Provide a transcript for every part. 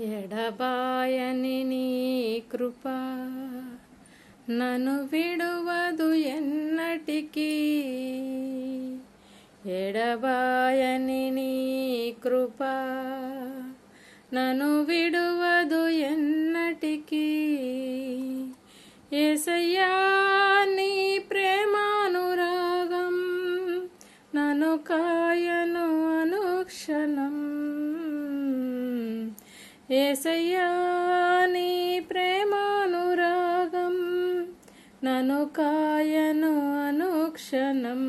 ఎడబాయని నీ కృప నను విడువదు ఎన్నటికీ. ఎడబాయని నీ కృప నను విడువదు ఎన్నటికీ. ఏసయ్యా నీ ప్రేమానురాగం నను కాయను అనుక్షణం. ఏసయ్యా నీ ప్రేమానురాగం నను కాయను అనుక్షణం.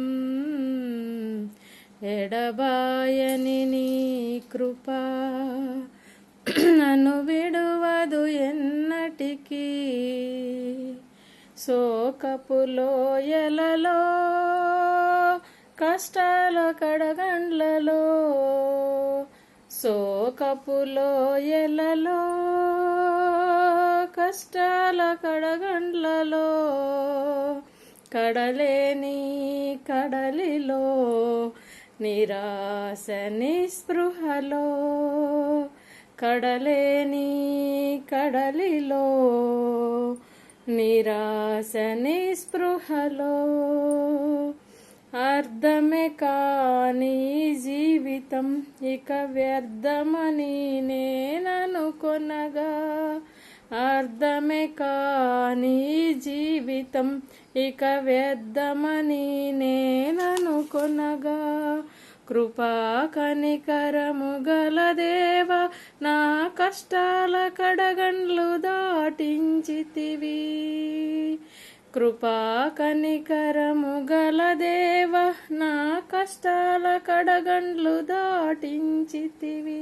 ఎడబాయని నీ కృప నన్ను విడువదు ఎన్నటికీ. శోకపు లోయలలో కష్టాల కడగండ్లలో శోకపు లోయలలో కష్టాల కడగండ్లలో కడలేని కడలిలో నిరాశ నిస్పృహలో కడలేని కడలిలో నిరాశ నిస్పృహలో అర్థమే కా అర్థమే కానీ జీవితం ఇక వ్యర్థమని నేననుకొనగా కృపా కనికరము గల దేవ నా కష్టాల కడగండ్లు దాటించితివి. కృపా కనికరము గల దేవ నా కష్టాల కడగండ్లు దాటించితివి.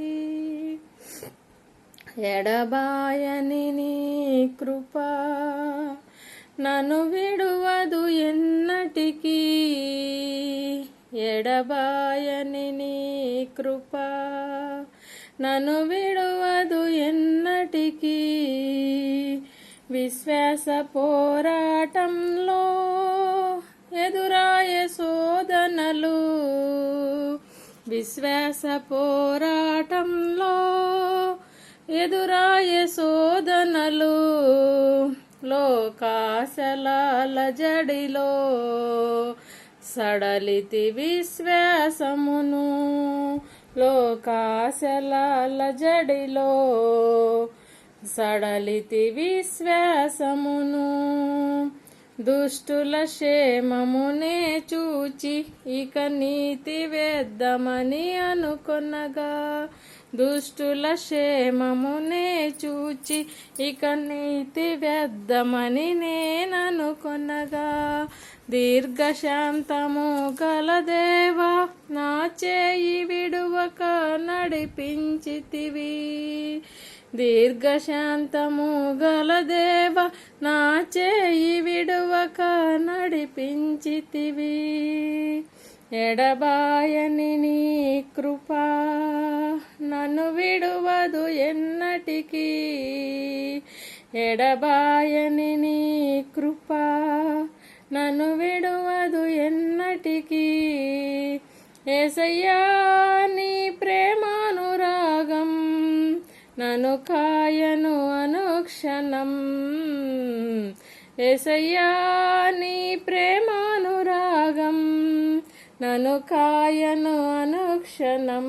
ఎడబాయని నీ కృప నన్ను విడువదు ఎన్నటికీ. ఎడబాయని నీ కృప నన్ను విడువదు ఎన్నటికీ. విశ్వాస పోరాటంలో ఎదురాయ శోధనలు విశ్వాస పోరాటంలో ఎదురాయ శోధనలు లోకాశలాల జడిలో సడలితి విశ్వాసమును లోకాశలాల జడిలో సడలితి విశ్వాసమును. దుష్టుల క్షేమమునే చూచి ఇక నీతి వేద్దామని అనుకొనగా దుష్టుల క్షేమమునే చూచి ఇక నీతి వ్యర్థమని నేననుకొనగా. దీర్ఘశాంతము గల దేవా నా చేయి విడువక నడిపించితివి. దీర్ఘశాంతము గల దేవ నా చేయి విడువక నడిపించితివి. ఎడబాయని నీ కృప. ఎన్నటికీ ఎడబాయని నీ కృప. నన్ను విడువదు ఎన్నటికీ. ఏసయ్యా నీ ప్రేమానురాగం నన్ను కాయను అనుక్షణం. ఏసయ్యా నీ ప్రేమానురాగం నన్ను కాయను అనుక్షణం.